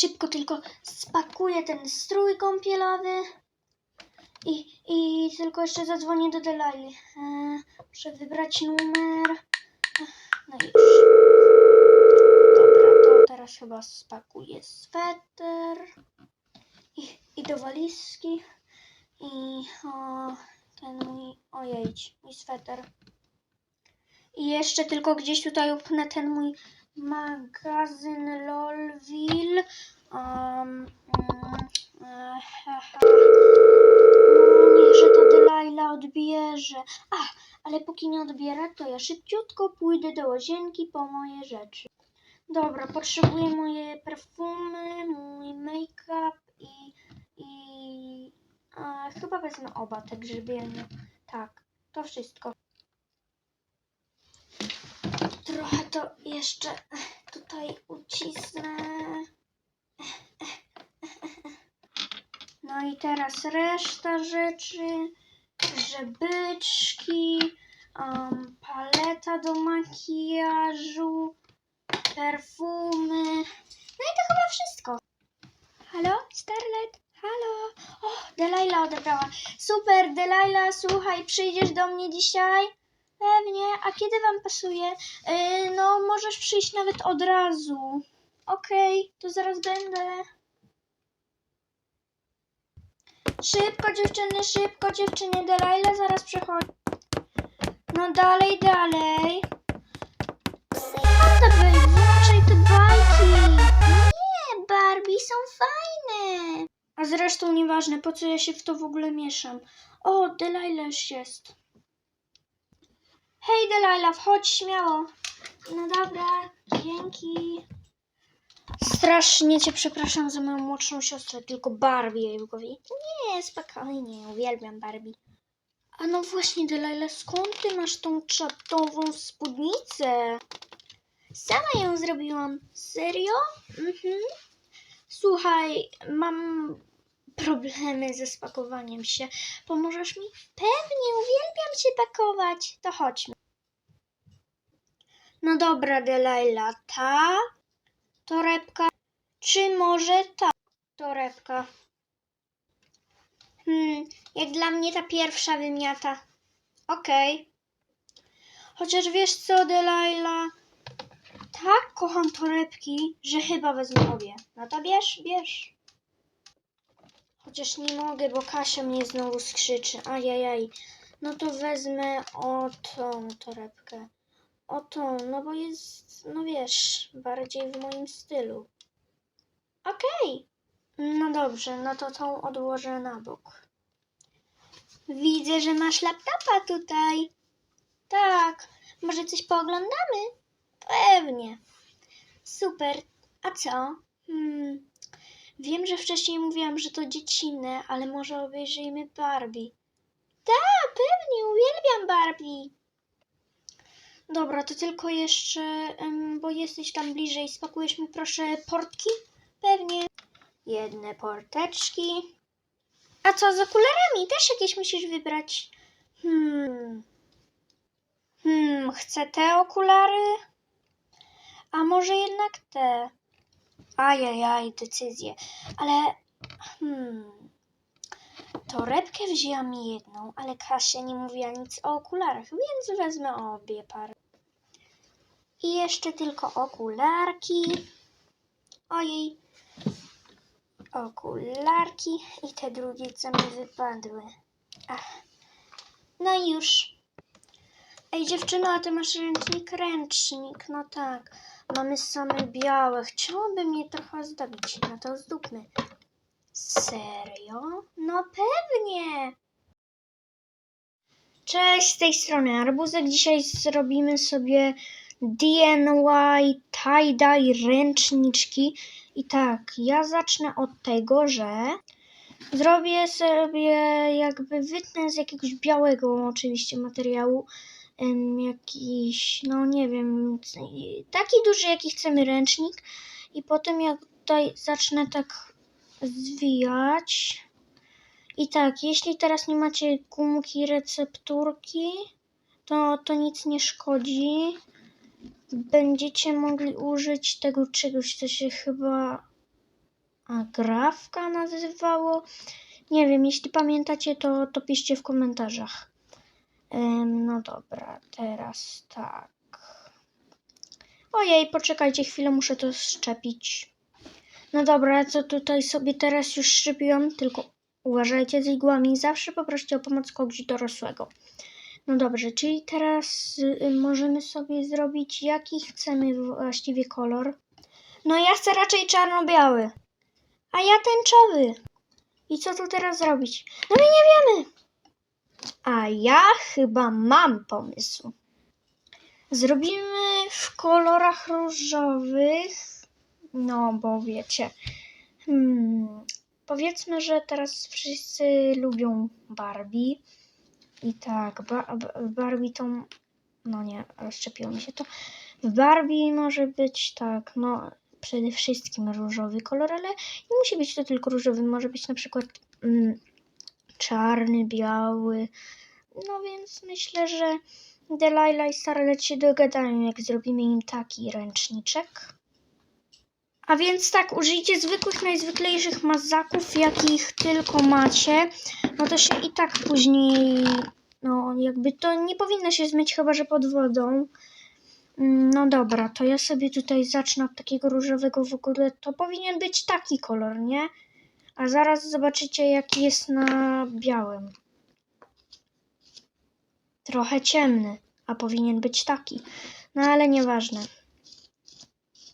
Szybko tylko spakuję ten strój kąpielowy. I, I tylko jeszcze zadzwonię do Delali. E, muszę wybrać numer. No i już. Dobra, to teraz chyba spakuję sweter. I, i do walizki. I o, ten mój, ojej, mój sweter. I jeszcze tylko gdzieś tutaj upnę ten mój magazyn Lolville. Um, mm, he, he. No, niechże to Delilah odbierze. A, ale póki nie odbiera, to ja szybciutko pójdę do łazienki po moje rzeczy. Dobra, potrzebuję moje perfumy, mój make-up i, i a, chyba wezmę oba te grzybielne. Tak, to wszystko. Trochę to jeszcze tutaj ucisnę. No i teraz reszta rzeczy. Żebyczki, um, paleta do makijażu, perfumy. No i to chyba wszystko. Halo, Starlet? Halo? O, Delilah odebrała. Super, Delilah, słuchaj, przyjdziesz do mnie dzisiaj? Pewnie. A kiedy wam pasuje? Yy, no, możesz przyjść nawet od razu. Okej, to zaraz będę. Szybko, dziewczyny, szybko, dziewczyny. Delilah zaraz przychodzi. No dalej, dalej. Oddawaj, włączaj te bajki. Nie, Barbie są fajne. A zresztą nieważne, po co ja się w to w ogóle mieszam. O, Delilah już jest. Hej Delilah, wchodź śmiało. No dobra, dzięki. Strasznie cię przepraszam za moją młodszą siostrę, tylko Barbie jej w głowie. Nie, spokojnie, uwielbiam Barbie. A no właśnie, Delilah, skąd ty masz tą czatową spódnicę? Sama ją zrobiłam. Serio? Mhm. Słuchaj, mam problemy ze spakowaniem się. Pomożesz mi? Pewnie, uwielbiam się pakować. To chodźmy. No dobra, Delilah, ta torebka, czy może ta torebka? Hmm, jak dla mnie ta pierwsza wymiata. Okej. Chociaż wiesz co, Delilah? Tak kocham torebki, że chyba wezmę obie. No to bierz, bierz. Chociaż nie mogę, bo Kasia mnie znowu skrzyczy. Ajajaj. No to wezmę o tą torebkę. O tą, no bo jest, no wiesz, bardziej w moim stylu. Okej. No dobrze, no to tą odłożę na bok. Widzę, że masz laptopa tutaj. Tak. Może coś pooglądamy? Pewnie. Super. A co? Hmm. Wiem, że wcześniej mówiłam, że to dziecinne, ale może obejrzyjmy Barbie. Tak, pewnie, uwielbiam Barbie. Dobra, to tylko jeszcze, bo jesteś tam bliżej, spakujesz mi proszę portki? Pewnie. Jedne porteczki. A co z okularami? Też jakieś musisz wybrać. Hmm. Hmm, chcę te okulary? A może jednak te? Ajajaj, decyzję. Ale, hmm, torebkę wzięłam jedną, ale Kasia nie mówiła nic o okularach, więc wezmę obie pary. I jeszcze tylko okularki. Ojej. Okularki i te drugie, co mi wypadły. Ach. No i już. Ej, dziewczyno, a ty masz ręcznik? Ręcznik, no tak. Mamy same białe. Chciałabym je trochę zdobić. No to zdóbmy. Serio? No pewnie. Cześć, z tej strony Arbuzek. Dzisiaj zrobimy sobie DNY tie-dye ręczniczki. I tak, ja zacznę od tego, że zrobię sobie jakby wytnę z jakiegoś białego oczywiście materiału jakiś, no nie wiem, taki duży, jaki chcemy ręcznik i potem jak tutaj zacznę tak zwijać i tak, jeśli teraz nie macie gumki, recepturki, to, to nic nie szkodzi. Będziecie mogli użyć tego czegoś, co się chyba Agrawka nazywało. Nie wiem, jeśli pamiętacie, to, to piszcie w komentarzach. No dobra, teraz tak. Ojej, poczekajcie chwilę, muszę to szczepić. No dobra, co tutaj sobie teraz już szczepiłam, tylko uważajcie z igłami, zawsze poproście o pomoc kogoś dorosłego. No dobrze, czyli teraz y, możemy sobie zrobić jaki chcemy właściwie kolor. No ja chcę raczej czarno-biały, a ja tęczowy. I co tu teraz zrobić? No my nie wiemy. A ja chyba mam pomysł. Zrobimy w kolorach różowych. No, bo wiecie. Hmm, powiedzmy, że teraz wszyscy lubią Barbie. I tak, ba- ba- Barbie to. No nie, rozszczepiło mi się to. W Barbie może być tak, no przede wszystkim różowy kolor, ale nie musi być to tylko różowy, może być na przykład mm, czarny, biały. No więc myślę, że Delilah i Starlet się dogadają, jak zrobimy im taki ręczniczek. A więc tak, użyjcie zwykłych, najzwyklejszych mazaków, jakich tylko macie. No to się i tak później, no jakby to nie powinno się zmyć, chyba że pod wodą. Mm, No dobra, to ja sobie tutaj zacznę od takiego różowego w ogóle. To powinien być taki kolor, nie? A zaraz zobaczycie, jaki jest na białym. Trochę ciemny, a powinien być taki. No ale nieważne.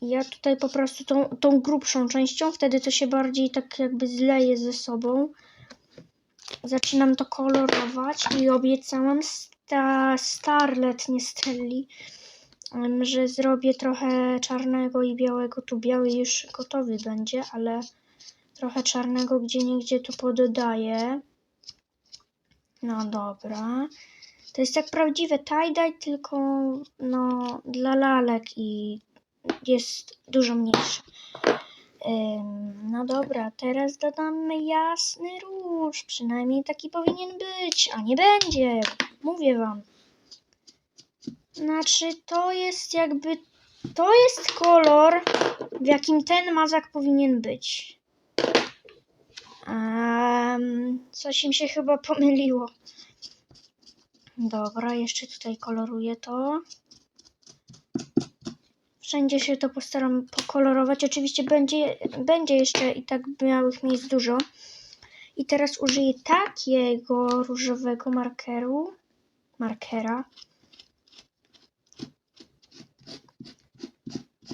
Ja tutaj po prostu tą, tą grubszą częścią, wtedy to się bardziej tak jakby zleje ze sobą. Zaczynam to kolorować i obiecałam sta, Starlet, nie Stelli, że zrobię trochę czarnego i białego. Tu biały już gotowy będzie, ale trochę czarnego gdzie niegdzie tu poddaję. No dobra. To jest jak prawdziwe tie-dye, tylko no dla lalek i jest dużo mniejsze. No dobra, teraz dodamy jasny róż. Przynajmniej taki powinien być, a nie będzie. Mówię wam. Znaczy, to jest jakby. To jest kolor, w jakim ten mazak powinien być. Um, coś im się chyba pomyliło. Dobra, jeszcze tutaj koloruję to. Wszędzie się to postaram pokolorować. Oczywiście będzie, będzie jeszcze i tak białych miejsc dużo. I teraz użyję takiego różowego markeru. Markera.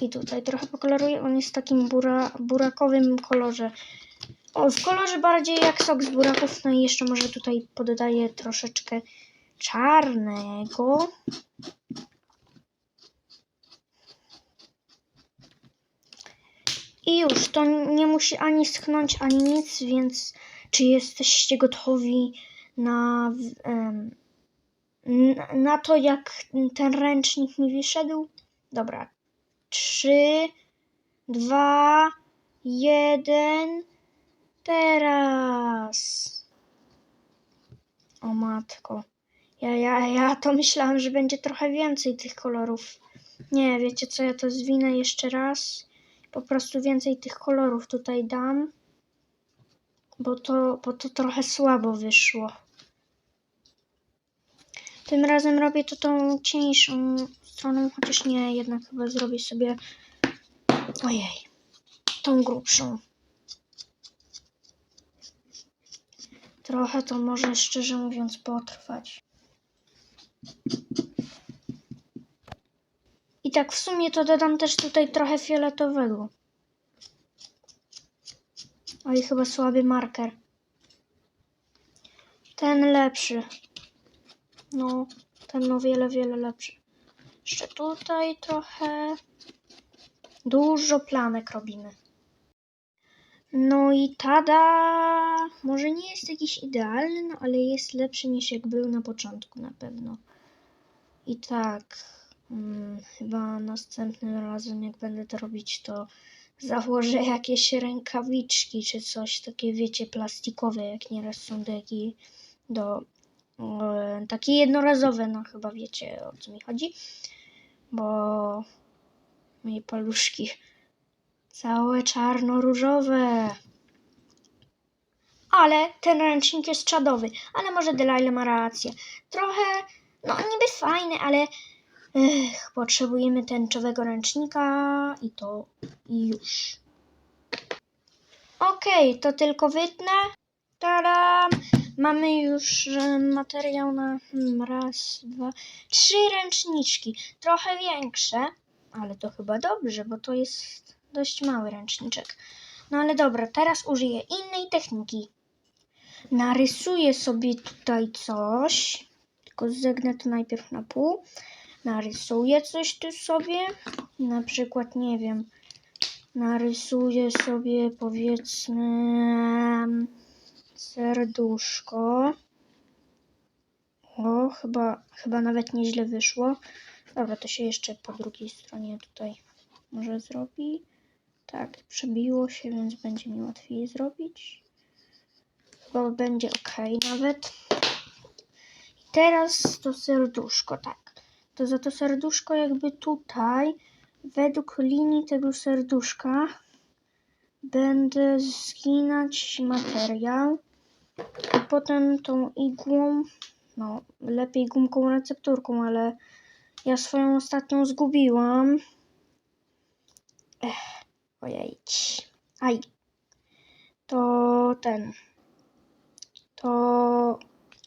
I tutaj trochę pokoloruję. On jest w takim bura, burakowym kolorze. O, w kolorze bardziej jak sok z buraków. No i jeszcze może tutaj poddaję troszeczkę czarnego. I już, to nie musi ani sknąć, ani nic, więc czy jesteście gotowi na, na to, jak ten ręcznik mi wyszedł? Dobra. Trzy, dwa, jeden. Teraz. O matko. Ja, ja, ja to myślałam, że będzie trochę więcej tych kolorów. Nie, wiecie co, ja to zwinę jeszcze raz. Po prostu więcej tych kolorów tutaj dam. Bo to, bo to trochę słabo wyszło. Tym razem robię to tą cieńszą stroną, chociaż nie, jednak chyba zrobię sobie. Ojej, tą grubszą. Trochę to może szczerze mówiąc potrwać. I tak w sumie to dodam też tutaj trochę fioletowego. Oj, chyba słaby marker. Ten lepszy. No, ten o wiele, wiele lepszy. Jeszcze tutaj trochę. Dużo planek robimy. No i tada! Może nie jest jakiś idealny, no ale jest lepszy niż jak był na początku na pewno. I tak, mm, chyba następnym razem jak będę to robić, to założę jakieś rękawiczki czy coś takie, wiecie, plastikowe, jak nieraz są jakiej, do e, takie jednorazowe, no chyba wiecie o co mi chodzi, bo moje paluszki Całe czarno-różowe. Ale ten ręcznik jest czadowy. Ale może Delilah ma rację. Trochę, no niby fajny, ale ech, potrzebujemy tęczowego ręcznika i to i już. Okej, to tylko wytnę. Tadam! Mamy już materiał na hmm, raz, dwa, trzy ręczniczki. Trochę większe, ale to chyba dobrze, bo to jest dość mały ręczniczek. No ale dobra, teraz użyję innej techniki. Narysuję sobie tutaj coś, tylko zegnę to najpierw na pół. Narysuję coś tu sobie, na przykład, nie wiem, narysuję sobie powiedzmy serduszko. O, chyba, chyba nawet nieźle wyszło. Dobra, to się jeszcze po drugiej stronie tutaj może zrobi. Tak, przebiło się, więc będzie mi łatwiej zrobić. Chyba będzie ok nawet. I teraz to serduszko, tak. To za to serduszko jakby tutaj, według linii tego serduszka, będę zginać materiał. I potem tą igłą, no lepiej gumką recepturką, ale ja swoją ostatnią zgubiłam. Ech, ojej. Aj. To ten. To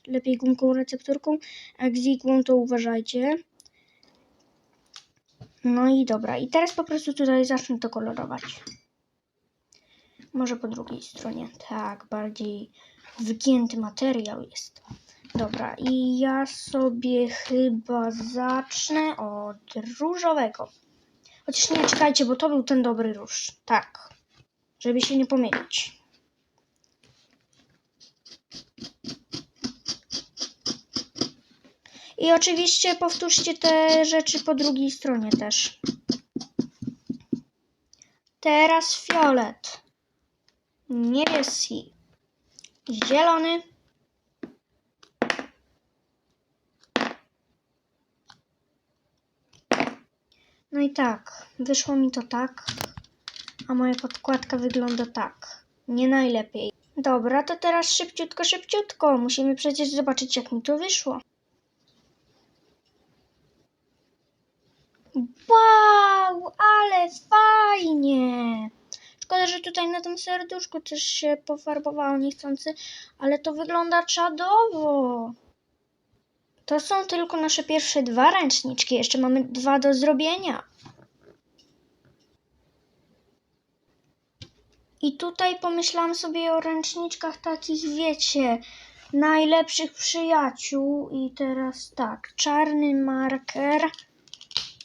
lepiej gumką recepturką, a jak z igłą to uważajcie. No i dobra, i teraz po prostu tutaj zacznę to kolorować. Może po drugiej stronie. Tak, bardziej wgięty materiał jest. Dobra, i ja sobie chyba zacznę od różowego. Chociaż nie, czekajcie, bo to był ten dobry róż. Tak, żeby się nie pomylić. I oczywiście powtórzcie te rzeczy po drugiej stronie też. Teraz fiolet. Niebieski. Zielony. No i tak, wyszło mi to tak, a moja podkładka wygląda tak. Nie najlepiej. Dobra, to teraz szybciutko, szybciutko. Musimy przecież zobaczyć, jak mi to wyszło. Wow, ale fajnie! Szkoda, że tutaj na tym serduszku też się pofarbowało niechcący, ale to wygląda czadowo. To są tylko nasze pierwsze dwa ręczniczki, jeszcze mamy dwa do zrobienia. I tutaj pomyślałam sobie o ręczniczkach takich, wiecie, najlepszych przyjaciół. I teraz tak, czarny marker.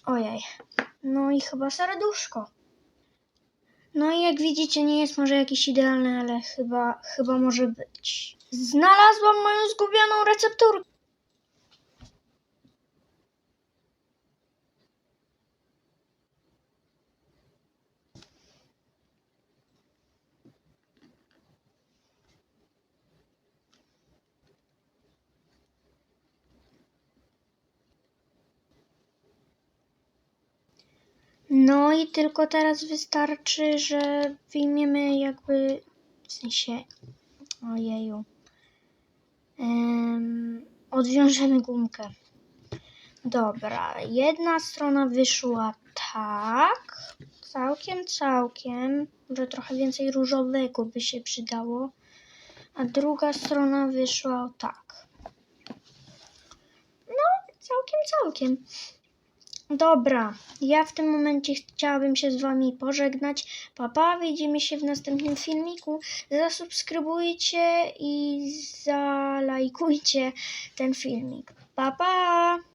Ojej, no i chyba serduszko. No i jak widzicie, nie jest może jakiś idealny, ale chyba, chyba może być. Znalazłam moją zgubioną recepturkę. No i tylko teraz wystarczy, że wyjmiemy jakby, w sensie, ojeju, um, odwiążemy gumkę. Dobra, jedna strona wyszła tak, całkiem, całkiem, może trochę więcej różowego by się przydało, a druga strona wyszła tak. No, całkiem, całkiem. Dobra, ja w tym momencie chciałabym się z Wami pożegnać. Papa, widzimy się w następnym filmiku. Zasubskrybujcie i zalajkujcie ten filmik. Pa, pa!